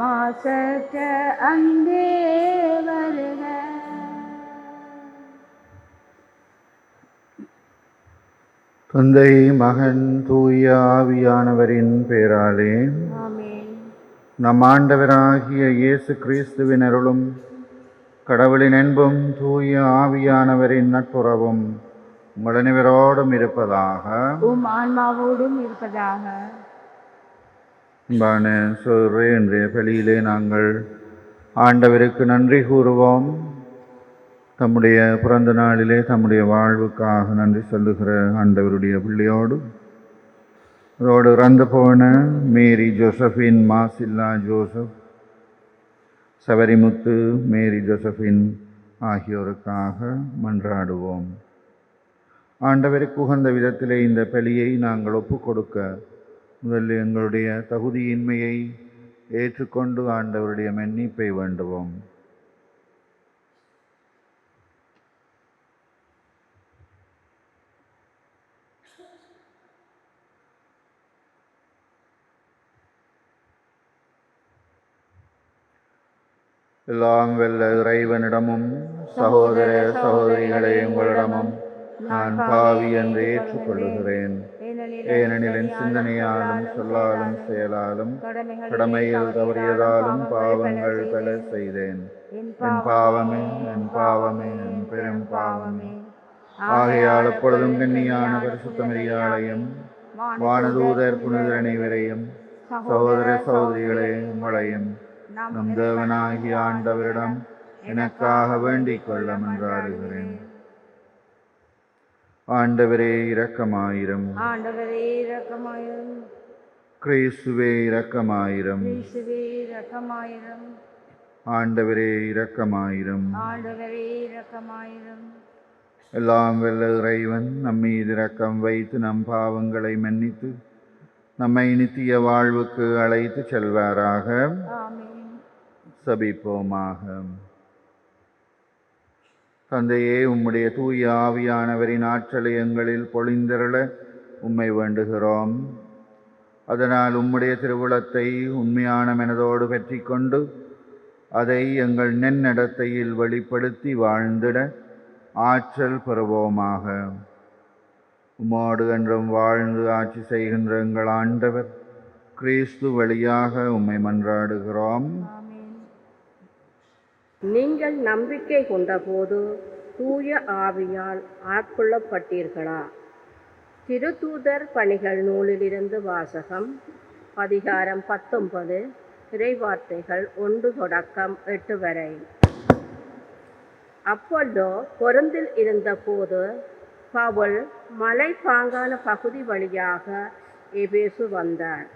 மாசற்ற அன்பே வருக. தந்தை மகன் தூய ஆவியானவரின் பேராலே ஆமென். நம் ஆண்டவராகிய இயேசு கிறிஸ்துவின் அருளும் கடவுளின் அன்பும் தூய ஆவியானவரின் நட்புறவும் உங்கள் அனைவரோடும் இருப்பதாக உம் ஆன்மாவோடும் இருப்பதாக. அன்பான சோர்வே இன்றைய பலியிலே நாங்கள் ஆண்டவருக்கு நன்றி கூறுவோம். தம்முடைய பிறந்த நாளிலே தம்முடைய வாழ்வுக்காக நன்றி சொல்லுகிற ஆண்டவருடைய பிள்ளையோடு அதோடு இறந்து போன Mary Josephine Masilla Joseph Savarimuthu Mary Josephine ஆகியோருக்காக மன்றாடுவோம். ஆண்டவருக்கு உகந்த விதத்திலே இந்த பலியை நாங்கள் ஒப்புக் கொடுக்க முதலில் எங்களுடைய தகுதியின்மையை ஏற்றுக்கொண்டு ஆண்டவருடைய மன்னிப்பை வேண்டுவோம். எல்லாம் வெல்ல இறைவனிடமும் சகோதர சகோதரிகளே உங்களிடமும் நான் பாவி என்று ஏற்றுக்கொள்ளுகிறேன். ஏனெனில் என் சிந்தனையாலும் சொல்லாலும் செயலாலும் கடமையில் தவறியதாலும் பாவங்கள் பல செய்தேன். என் பாவமே என் பாவமே என் பெரும் பாவமே. ஆகையால் எப்பொழுதும் கண்ணியான பரிசுத்தமரியாளையும் வானதூதர் புனிதர் அனைவரையும் சகோதர சகோதரிகளே உங்களையும் நம் தேவனாகிய ஆண்டவரிடம் எனக்காக வேண்டிக் கொள்ள மன்றாடுகிறேன் ஆண்டவரே இரக்கமாயிரம். ஆண்டவரே இரக்கமாயிரும். கிறிஸ்துவே இரக்கமாயிரம். இயேசுவே இரக்கமாயிரும். ஆண்டவரே இரக்கமாயிரம். ஆண்டவரே இரக்கமாயிரும். எல்லாம் வெல்ல இறைவன் நம் மீது இரக்கம் வைத்து நம் பாவங்களை மன்னித்து நம்மை நித்திய வாழ்வுக்கு அழைத்து செல்வாராக. சபிப்போமாக. தந்தையே உம்முடைய தூய ஆவியானவரின் ஆற்றலை எங்களில் பொழிந்தருள உம்மை வேண்டுகிறோம். அதனால் உம்முடைய திருவுளத்தை உண்மையான மனதோடு பற்றிக் கொண்டு அதை எங்கள் நென்னடத்தையில் வெளிப்படுத்தி வாழ்ந்திட ஆற்றல் பெறுவோமாக. உம்மோடு என்றும் வாழ்ந்து ஆட்சி செய்கின்ற எங்கள் ஆண்டவர் கிறிஸ்து வழியாக உம்மை மன்றாடுகிறோம். ஆமென் நீங்கள் நம்பிக்கை கொண்டபோது தூய ஆவியால் ஆட்கொள்ளப்பட்டீர்களா? திருத்தூதர் பணிகள் நூலிலிருந்து வாசகம் அதிகாரம் பத்தொன்பது இறைவார்த்தைகள் ஒன்று தொடக்கம் எட்டு வரை. அப்பல்லோ பொருந்தில் இருந்தபோது பவுல் மலைப்பாங்கான பகுதி வழியாக எபேசு வந்தார்.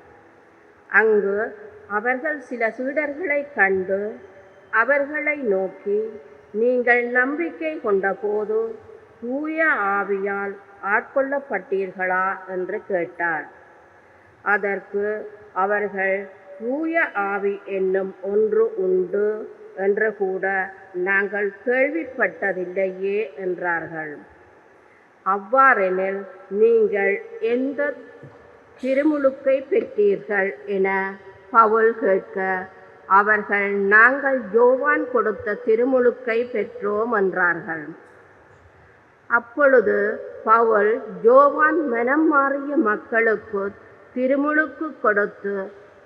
அங்கு அவர்கள் சில சீடர்களை கண்டு அவர்களை நோக்கி நீங்கள் நம்பிக்கை கொண்டபோது தூய ஆவியால் ஆட்கொள்ளப்பட்டீர்களா? என்று கேட்டார். அதற்கு அவர்கள் தூய ஆவி என்னும் ஒன்று உண்டு என்று கூட நாங்கள் கேள்விப்பட்டதில்லையே என்றார்கள். அவ்வாறெனில் நீங்கள் எந்த திருமுழுக்கை பெற்றீர்கள்? என பவுல் கேட்க அவர்கள் நாங்கள் யோவான் கொடுத்த திருமுழுக்கை பெற்றோம் என்றார்கள். அப்பொழுது பவுல் ஜோவான் மனம் மாறிய மக்களுக்கு திருமுழுக்கு கொடுத்து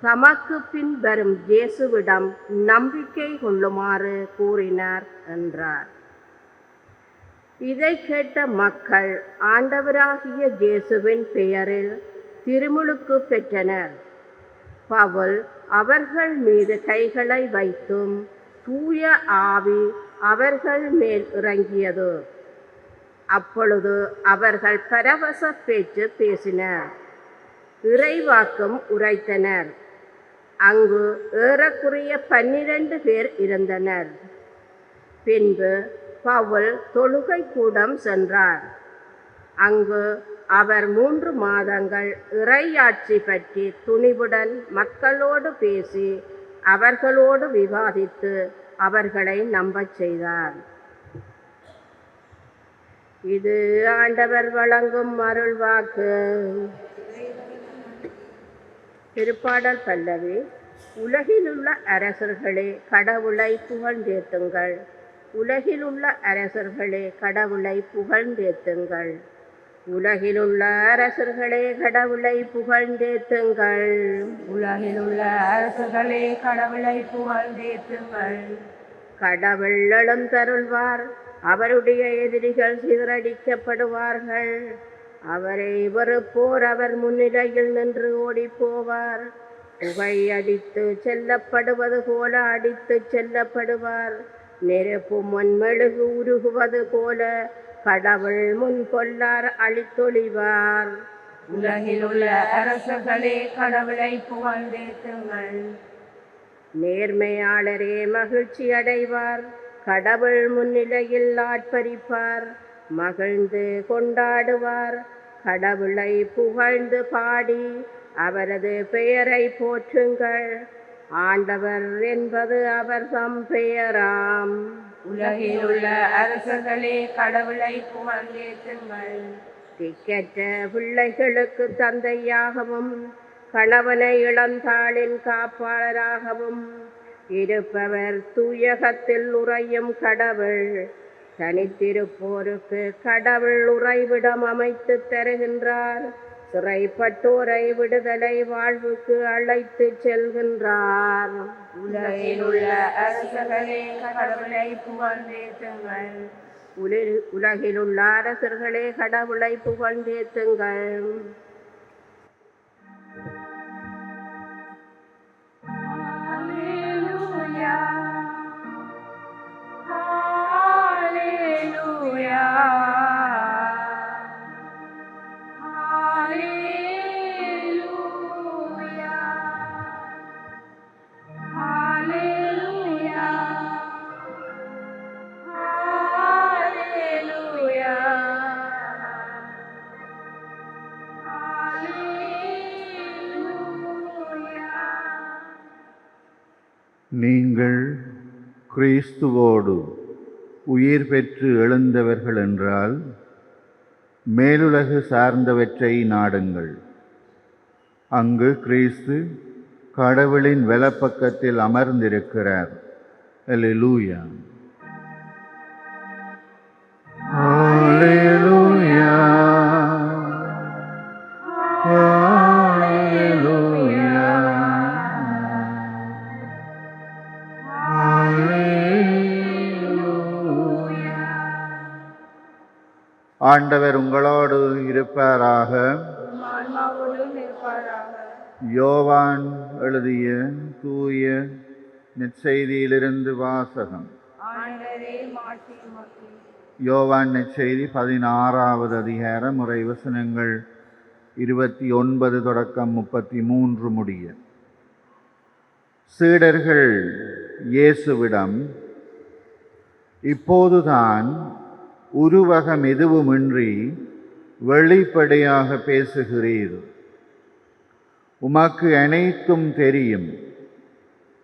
தமக்கு பின் வரும் இயேசுவிடம் நம்பிக்கை கொள்ளுமாறு கூறினார் என்றார். இதை கேட்ட மக்கள் ஆண்டவராகிய இயேசுவின் பெயரில் திருமுழுக்கு பெற்றனர். பவுல் அவர்கள் மீது கைகளை வைத்தும் தூய ஆவி அவர்கள் மேல் இறங்கியது. அப்பொழுது அவர்கள் பரவச பேச்சு பேசினர். இறைவாக்கும் உரைத்தனர். அங்கு ஏறக்குறைய பன்னிரண்டு பேர் இருந்தனர். பின்பு பவுல் தொழுகை கூடம் சென்றார். அங்கு அவர் மூன்று மாதங்கள் இறையாட்சி பற்றி துணிவுடன் மக்களோடு பேசி அவர்களோடு விவாதித்து அவர்களை நம்பச் செய்தார். இது ஆண்டவர் வழங்கும் அருள்வாக்கு திருப்பாடல் பல்லவி உலகிலுள்ள அரசர்களே கடவுளை புகழ்ந்தேத்துங்கள். உலகிலுள்ள அரசர்களே கடவுளை புகழ்ந்தேத்துங்கள். உலகிலுள்ள அரசர்களே கடவுளை புகழ்ந்தேத்துங்கள். உலகில் உள்ள அரசுகளே கடவுளை புகழ்ந்தேத்துங்கள். கடவுள் எழுந்தருள்வார் அவருடைய எதிரிகள் சிதறடிக்கப்படுவார்கள். அவரை வெறுப்போர் அவர் முன்னிலையில் நின்று ஓடிப் போவார் புகை அடித்து செல்லப்படுவது போல அடித்து செல்லப்படுவார். நெருப்பு முன் மெழுகு உருகுவது போல கடவுள் முன் கொல்லார் அழித்தொழிவார். உலகில் உள்ள அரசுகளே கடவுளை புகழ்ந்தேத்துங்கள் நேர்மையாளரே மகிழ்ச்சி அடைவார். கடவுள் முன்னிலையில் ஆட்பரிப்பார் மகிழ்ந்து கொண்டாடுவார். கடவுளை புகழ்ந்து பாடி அவரது பெயரை போற்றுங்கள். ஆண்டவர் என்பது அவர் தம் பெயராம். உலகில் உள்ள அரசர்களே கடவுளை புகழ்ந்தேத்துங்கள் திக்கற்ற பிள்ளைகளுக்கு தந்தையாகவும் கணவனை இளந்தாளின் காப்பாளராகவும் இருப்பவர் தூயகத்தில் உறையும் கடவுள். தனித்திருப்போருக்கு கடவுள் உறைவிடம் அமைத்து தருகின்றார். சிறைப்பட்டோரை விடுதலை வாழ்வுக்கு அழைத்து செல்கின்றார். உலகில் உள்ள அரசுகளே கடவுளை புகழ்ந்தேத்துங்கள் உலி- உலகிலுள்ள அரசர்களே கடவுளை புகழ்ந்தேத்துங்கள் கிறிஸ்துவோடு உயிர் பெற்று எழுந்தவர்கள் என்றால் மேலுலகு சார்ந்தவற்றை நாடுங்கள். அங்கு கிறிஸ்து கடவுளின் வலப்பக்கத்தில் அமர்ந்திருக்கிறார். லூயா ஆண்டவர் உங்களோடு இருப்பாராக. யோவான் எழுதிய தூய நெற்செய்தியிலிருந்து வாசகம். யோவான் நெற்செய்தி பதினாறாவது அதிகாரம் முறை வசனங்கள் இருபத்தி ஒன்பது தொடக்கம் முப்பத்தி மூன்று முடிய. சீடர்கள் இயேசுவிடம் இப்போதுதான் உருவகம் எதுவுமின்றி வெளிப்படையாக பேசுகிறீர். உமக்கு அனைத்தும் தெரியும்.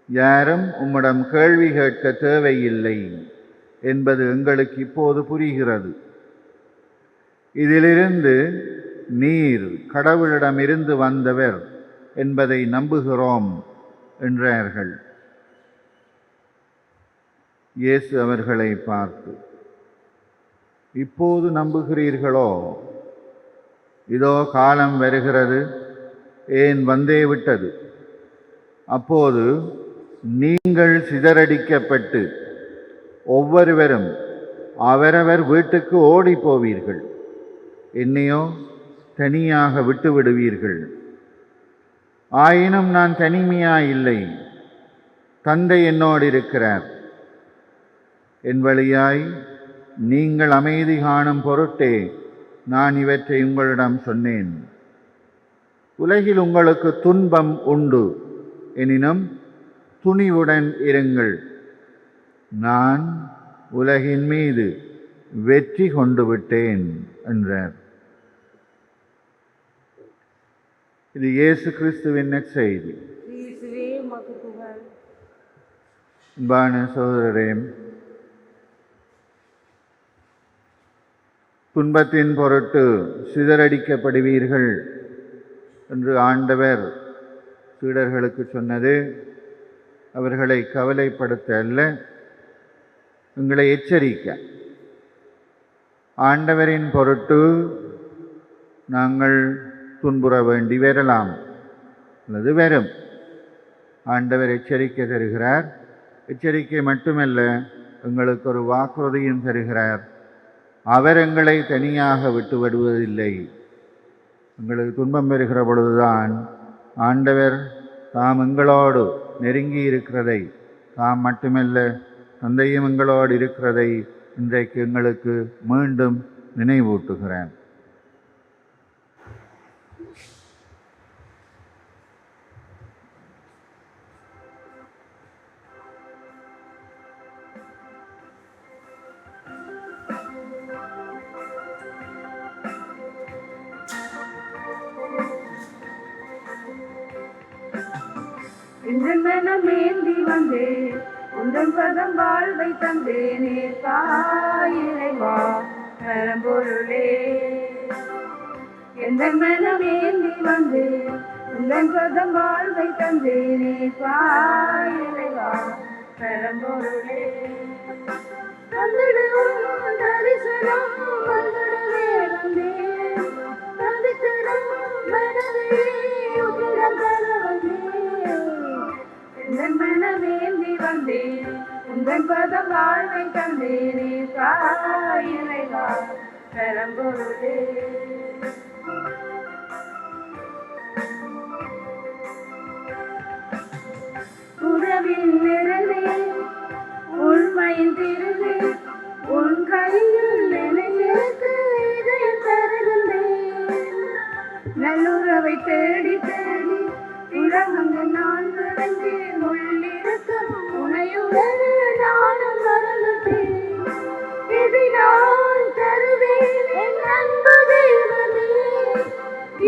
யாரும் உம்மிடம் கேள்வி கேட்க தேவையில்லை என்பது எங்களுக்கு இப்போது புரிகிறது. இதிலிருந்து நீர் கடவுளிடமிருந்து வந்தவர் என்பதை நம்புகிறோம் என்றார்கள். இயேசு அவர்களை பார்த்து இப்போது நம்புகிறீர்களோ? இதோ காலம் வருகிறது. ஏன் வந்தே விட்டது? அப்போது நீங்கள் சிதறடிக்கப்பட்டு ஒவ்வொருவரும் அவரவர் வீட்டுக்கு ஓடி போவீர்கள் என்னையோ தனியாக விட்டு விடுவீர்கள் ஆயினும் நான் தனிமையாயில்லை. தந்தை என்னோடு இருக்கிறார் என் வழியாய் நீங்கள் அமைதி காணும் பொருட்டே நான் இவற்றை உங்களிடம் சொன்னேன். உலகில் உங்களுக்கு துன்பம் உண்டு. எனினும் துணிவுடன் இருங்கள். நான் உலகின் மீது வெற்றி கொண்டு விட்டேன் என்றார். இது இயேசு கிறிஸ்துவின் புகழ். அன்பான சகோதரரே துன்பத்தின் பொருட்டு சிதறடிக்கப்படுவீர்கள் என்று ஆண்டவர் சீடர்களுக்கு சொன்னது. அவர்களை கவலைப்படுத்த அல்ல உங்களை எச்சரிக்க. ஆண்டவரின் பொருட்டு நாங்கள் துன்புற வேண்டி வரலாம். அல்லது வரும். ஆண்டவர் எச்சரிக்கை தருகிறார். எச்சரிக்கை மட்டுமல்ல எங்களுக்கு ஒரு வாக்குறுதியும் தருகிறார். அவர் எங்களை தனியாக விட்டு விடுவதில்லை. எங்களுக்கு துன்பம் பெறுகிற பொழுதுதான் ஆண்டவர் தாம் எங்களோடு நெருங்கி இருக்கிறதை தாம் மட்டுமல்ல தந்தையும் எங்களோடு இருக்கிறதை இன்றைக்கு எங்களுக்கு மீண்டும் நினைவூட்டுகிறேன். எந்த மனமேந்தி வந்து உந்தன் பதம் வாழ்வை தந்தேனே தாயிரைவா பரம்பொருளே. தந்திடுவோம் தரிசனம் வந்திடவே வந்தேன் தந்தித்தரும் மனதே உன்னிடம் தர வந்தேன் மனமேந்தி வந்தேன் உந்தன் பதம் வாழ்வை தந்தேனே சாயிரைவா பெரம்பொருளே. உறவின் நிறமே உண்மையின் திருவே உன் கையில் நினைவிற்கு நல்லுறவை தேடி தேடி நான் நடந்தேன் உள்ளிருக்கும் உனையுடன் நானும் மறந்துட்டேன் இதை நான் தருவேன் என் அன்பு தெய்வமே.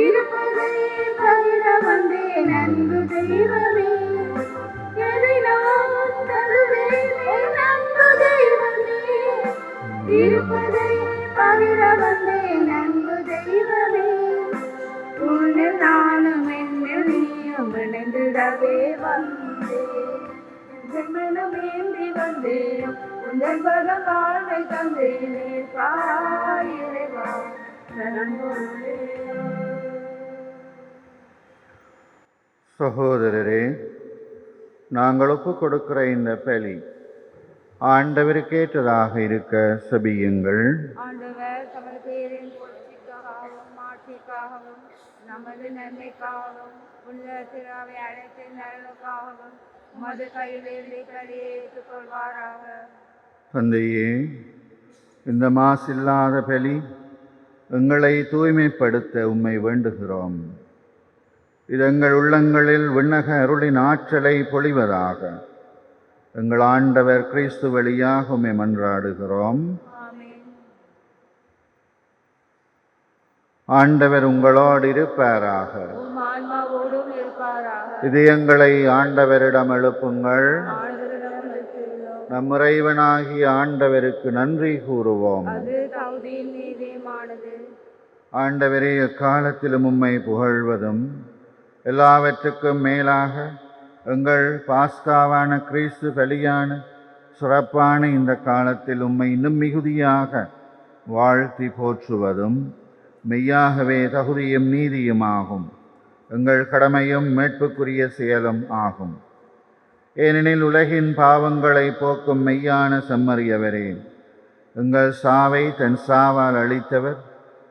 இருப்பதை பகிர வந்தேன் அன்பு தெய்வமே. இருப்பதை பகிர வந்தேன் நன்கு தெய்வமே. உன்னில் நானும் என்னில் நீயும் இணைந்திடவே வந்தேன் ஜென்மனமேந்தி வந்தேன் உந்தன் பல வாழ்வை தந்தேனே காயிரைவா சகோதரரே நாங்கள் ஒப்புக் கொடுக்கிற இந்த பலி ஆண்டவருக்கேற்றதாக இருக்க செபியுங்கள். ஆண்டவர் பேரின் புரட்சிக்காகவும் மாட்சிக்காகவும் நமது நன்மைக்காகவும் உள்ள திராவை அழைத்த நலனுக்காகவும் மது கையிலிருந்து களியை ஏற்றுக்கொள்வாராக தந்தையே இந்த மாசில்லாத பலி எங்களை தூய்மைப்படுத்த உம்மை வேண்டுகிறோம். இது எங்கள் உள்ளங்களில் விண்ணக அருளின் ஆற்றலை பொழிவதாக. எங்கள் ஆண்டவர் கிறிஸ்து வழியாக மன்றாடுகிறோம். ஆண்டவர் உங்களோடு இருப்பாராக. இருப்பாராக. இதயங்களை ஆண்டவரிடம் எழுப்புங்கள். நம் இறைவனாகிய ஆண்டவருக்கு நன்றி கூறுவோம். ஆண்டவரே எக்காலத்திலும் உம்மை புகழ்வதும் எல்லாவற்றுக்கும் மேலாக எங்கள் பாஸ்காவான கிறிஸ்து பலியான சிறப்பான இந்த காலத்தில் உம்மை இன்னும் மிகுதியாக வாழ்த்தி போற்றுவதும் மெய்யாகவே தகுதியும் நீதியுமாகும் எங்கள் கடமையும் மீட்புக்குரிய செயலும் ஆகும். ஏனெனில் உலகின் பாவங்களை போக்கும் மெய்யான செம்மறியவரே. எங்கள் சாவை தன் சாவால் அளித்தவர்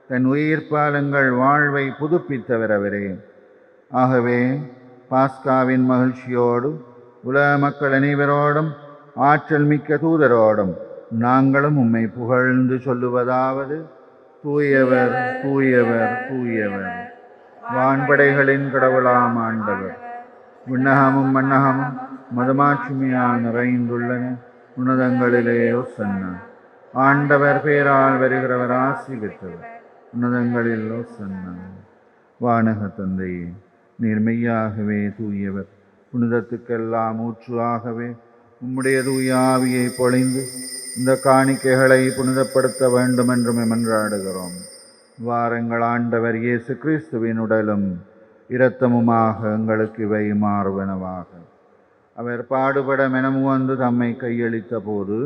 தன் உயிர்ப்பால் எங்கள் வாழ்வை புதுப்பித்தவர் அவரே. ஆகவே பாஸ்காவின் மகிழ்ச்சியோடு உலக மக்கள் அனைவரோடும் ஆற்றல் மிக்க தூதரோடும் நாங்களும் உம்மை புகழ்ந்து சொல்லுவதாவது தூயவர் தூயவர் தூயவர். வான்படைகளின் கடவுளாம் ஆண்டவர். விண்ணகமும் மன்னகமும் மதமாட்சிமையால் நிறைந்துள்ளன உன்னதங்களிலே ஒசன்னா ஆண்டவர் பேரால் வருகிறவர் ஆசி பெற்றவர் உன்னதங்களில் ஒசன்னா வானக தந்தையே நீர் மெய்யாகவே தூயவர். புனிதத்துக்கெல்லாம் ஊற்றாகவே உம்முடைய தூயாவியை பொழிந்து இந்த காணிக்கைகளை புனிதப்படுத்த வேண்டும் என்று மென்றாடுகிறோம். வாரங்கள் ஆண்டவர் இயேசு கிறிஸ்துவின் உடலும் இரத்தமுமாக எங்களுக்கு இவை மாறுவனவாக. அவர் பாடுபட மெனமுவந்து தம்மை கையளித்த போது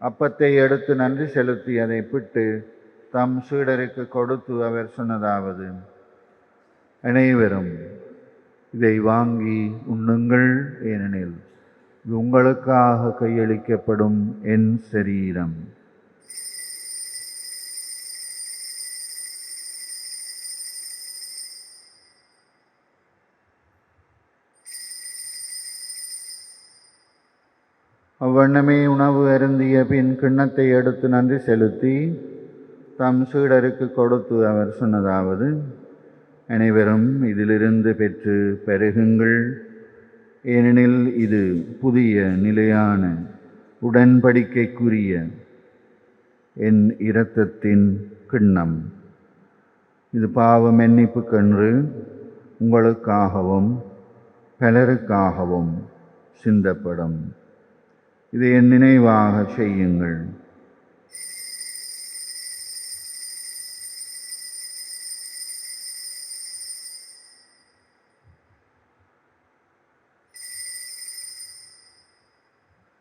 அப்பத்தை எடுத்து நன்றி செலுத்தி அதை பிட்டு தம் சீடருக்கு கொடுத்து அவர் சொன்னதாவது அனைவரும் இதை வாங்கி உண்ணுங்கள் ஏனெனில் இது உங்களுக்காக கையளிக்கப்படும் என் சரீரம். அவ்வண்ணமே உணவு அருந்திய பின் கிண்ணத்தை எடுத்து நன்றி செலுத்தி தம் சீடருக்கு கொடுத்து அவர் சொன்னதாவது அனைவரும் இதிலிருந்து பெற்று பெருகுங்கள். ஏனெனில் இது புதிய நிலையான உடன்படிக்கைக்குரிய என் இரத்தத்தின் கிண்ணம். இது பாவ மன்னிப்புக்கன்று உங்களுக்காகவும் பலருக்காகவும் சிந்தப்படும். இதை என் நினைவாக செய்யுங்கள்.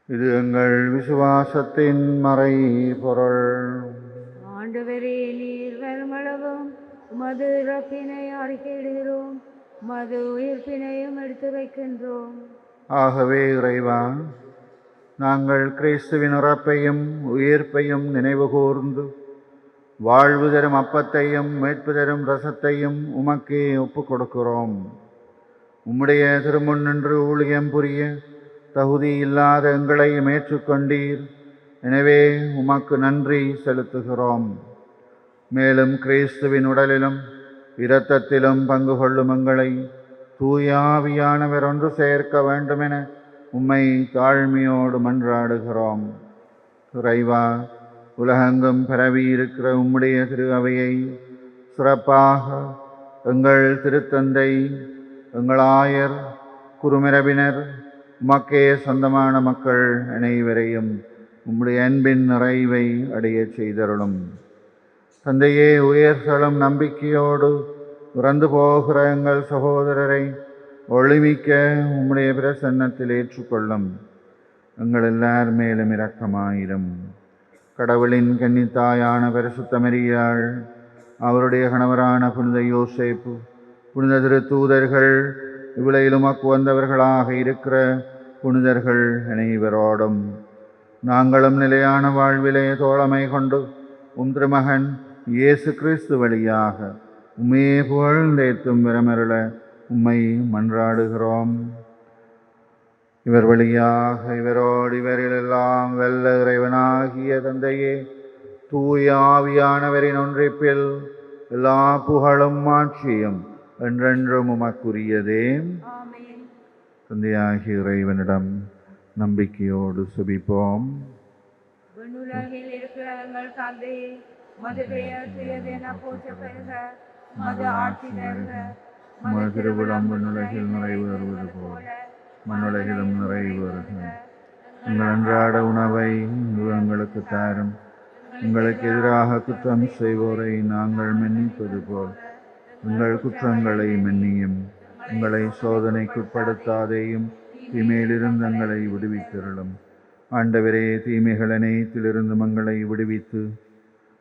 இது எங்கள் விசுவாசத்தின் மறை பொருள். ஆண்டவரே நீர் வருமளவும் உமது இறப்பினை அறிக்கையிடுகிறோம் உமது உயிர்ப்பினையும் எடுத்துரைக்கின்றோம் ஆகவே இறைவா நாங்கள் கிறிஸ்துவின் இறப்பையும் உயிர்ப்பையும் நினைவு கூர்ந்து வாழ்வு தரும் அப்பத்தையும் மீட்பு தரும் ரசத்தையும் உமக்கே ஒப்புக் கொடுக்கிறோம். உம்முடைய திருமுன் நின்று ஊழியம் புரிய தகுதி இல்லாத எங்களையும் ஏற்றுக்கொண்டீர். எனவே உமக்கு நன்றி செலுத்துகிறோம். மேலும் கிறிஸ்துவின் உடலிலும் இரத்தத்திலும் பங்கு கொள்ளும் எங்களை தூயாவியானவர் ஒன்று சேர்க்க வேண்டுமென உம்மை தாழ்மையோடு மன்றாடுகிறோம். இறைவா உலகெங்கும் பரவி இருக்கிற உம்முடைய திரு அவையை சிறப்பாக எங்கள் திருத்தந்தை எங்களாயர் குறுமிரவினர் உமக்கே சொந்தமான மக்கள் அனைவரையும் உம்முடைய அன்பின் நிறைவை அடைய செய்தருளும். தந்தையே உயர்தலும் நம்பிக்கையோடு இறந்து போகிற எங்கள் சகோதரரை ஒளிமிக்க உம்முடைய பிரசன்னத்தில் ஏற்றுக்கொள்ளும். எங்கள் எல்லார் மேலும் இரக்கமாயிரும். கடவுளின் கன்னித்தாயான பரிசுத்தமரியாள் அவருடைய கணவரான புனித யோசேப்பு புனித திரு தூதர்கள் இவ்வுலகிலும் அக்குவந்தவர்களாக இருக்கிற புனிதர்கள் அனைவரோடும் நாங்களும் நிலையான வாழ்விலே தோழமை கொண்டு உம் திருமகன் இயேசு கிறிஸ்து வழியாக உமே புகழ்ந்தேத்தும் விரமருள உம்மை மன்றாடுகிறோம். இவர் வழியாக இவரோடு இவரிலெல்லாம் வெல்ல இறைவனாகிய தந்தையே தூய ஆவியானவரின் ஒன்றிப்பில் எல்லா புகழும் ஆட்சியும் என்றென்றும் உமக்குரியதே ஆமென். தந்தையாகிய இறைவனிடம் நம்பிக்கையோடு சுபிப்போம். விண்ணுலகில் இருக்கிற எங்கள் தந்தையே மது பெயர் சிறியதென போற்ற பெறுக மது ஆட்சி தருக உமது திருவிழம் விண்ணுலகில் நிறைவேறுவது போல மண்ணுலகிலும் நிறைவேறுக. எங்கள் அன்றாட உணவை எங்களுக்கு தாரும். எங்களுக்கு எதிராக குற்றம் செய்வோரை நாங்கள் மன்னிப்பது போல் உங்கள் குற்றங்களை மன்னியும். உங்களை சோதனைக்குட்படுத்தாதேயும் தீமையிலிருந்து எங்களை விடுவித்தருளும். ஆண்டவரே தீமைகள் அனைத்திலிருந்து மங்களை விடுவித்து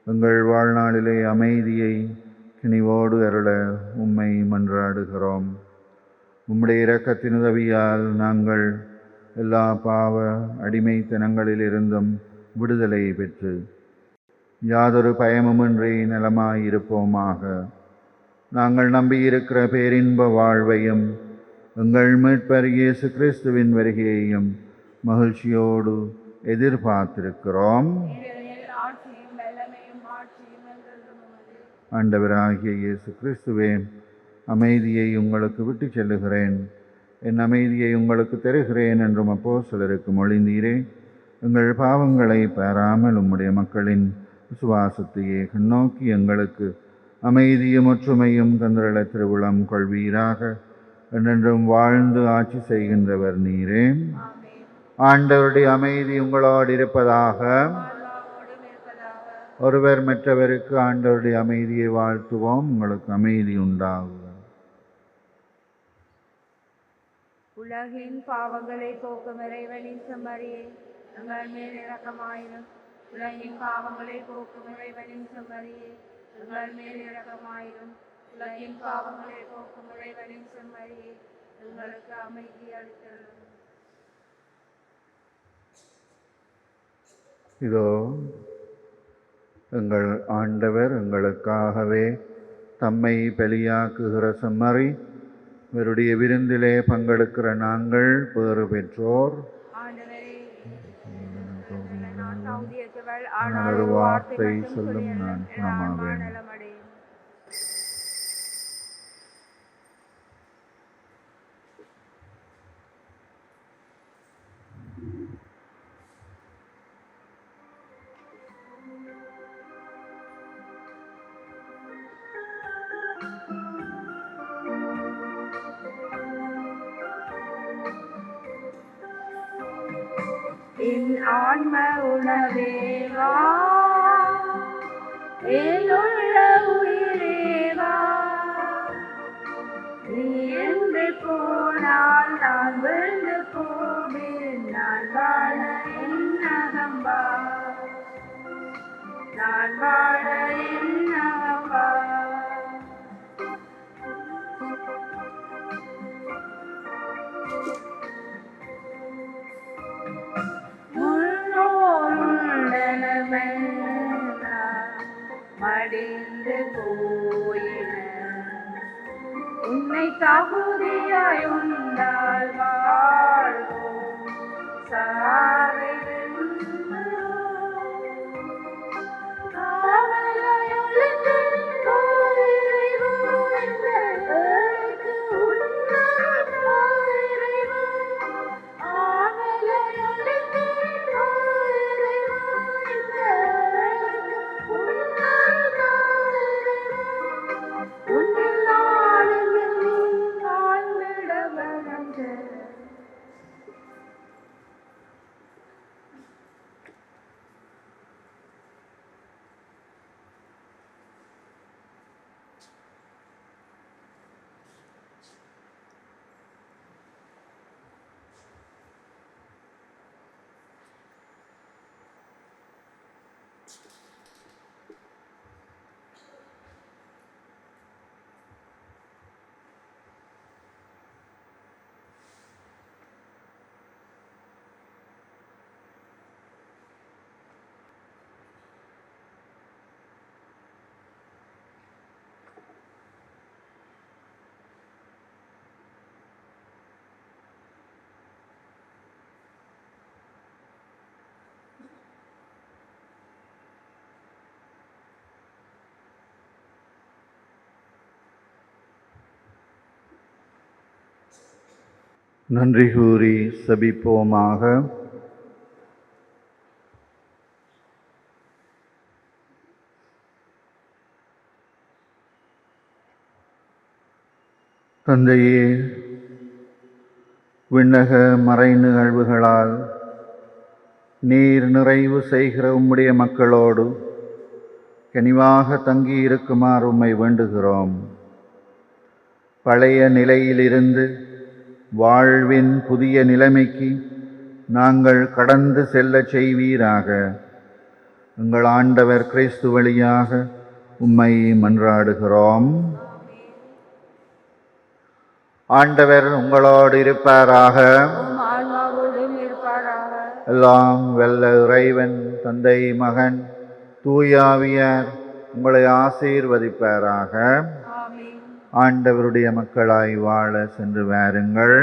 எங்கள் வாழ்நாளிலே அமைதியை கிணிவோடு அருள உம்மை மன்றாடுகிறோம். உம்முடைய இரக்கத்தின் உதவியால் நாங்கள் எல்லா பாவ அடிமைத்தனங்களிலிருந்தும் விடுதலை பெற்று யாதொரு பயமுமின்றி நலமாயிருப்போமாக. நாங்கள் நம்பியிருக்கிற பேரின்ப வாழ்வையும் எங்கள் மீட்பர் இயேசு கிறிஸ்துவின் வருகையையும் மகிழ்ச்சியோடு எதிர்பார்த்திருக்கிறோம். ஆண்டவராகிய இயேசு கிறிஸ்துவே அமைதியை உங்களுக்கு விட்டு செல்லுகிறேன். என் அமைதியை உங்களுக்கு தருகிறேன் என்றும் அப்போ சிலருக்கு மொழிந்தீரே. எங்கள் பாவங்களை பெறாமல் உம்முடைய மக்களின் விசுவாசத்தையே கண்ணோக்கி எங்களுக்கு அமைதியும் ஒற்றுமையும் தந்திரள திருவிழம் கொள்வீராக. என்றென்றும் வாழ்ந்து ஆட்சி செய்கின்றவர் நீரே. ஆண்டவருடைய அமைதி உங்களோடு இருப்பதாக. ஒருவர் மற்றவருக்கு ஆண்டவருடைய அமைதியை வாழ்த்துவோம். உங்களுக்கு அமைதி உண்டாகும் உலகின் பாவங்களை போக்கும் இறைவனின் செம்மறியே. எங்கள் மேல் இரக்கமாயிரும். உலகின் பாவங்களை போக்கும் இறைவனின் செம்மறியே. எங்கள் மேல் இரக்கமாயிரும். உலகின் பாவங்களை போக்கும் இறைவனின் செம்மறியே எங்களுக்கு அமைதி அளித்தரும் இதோ எங்கள் ஆண்டவர் எங்களுக்காகவே தம்மை பலியாக்குகிற செம்மறி இவருடைய விருந்திலே பங்கெடுக்கிற நாங்கள் பேறு பெற்றோர். ஆனால் வார்த்தை சொல்லும். நான் குணமாவேன். மடிந்து போயின உன்னை தகுதியாய் உண்டால் வாழ்வோம். சாவை நன்றி கூறி சபிப்போமாக. தந்தையே விண்ணக மறை நிகழ்வுகளால் நீர் நிறைவு செய்கிற உம்முடைய மக்களோடு கனிவாக தங்கியிருக்குமாறு உம்மை வேண்டுகிறோம். பழைய நிலையிலிருந்து வாழ்வின் புதிய நிலைமைக்கு நாங்கள் கடந்து செல்லச் செய்வீராக. எங்கள் ஆண்டவர் கிறிஸ்து வழியாக உம்மை மன்றாடுகிறோம். ஆண்டவர் உங்களோடு இருப்பாராக. எல்லாம் வெல்ல இறைவன் தந்தை மகன் தூயாவியார் உங்களை ஆசீர்வதிப்பாராக. ஆண்டவருடைய மக்களாய் வாழ சென்று வாருங்கள்.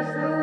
Yes,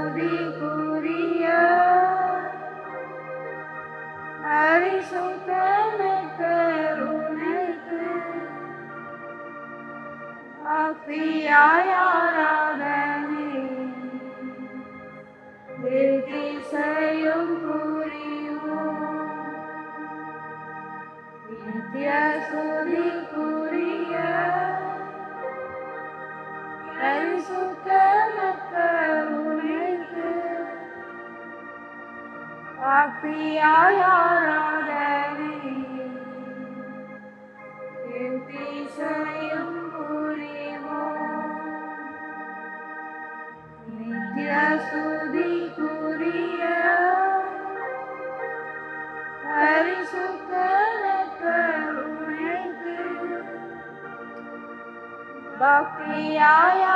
भक्ति आया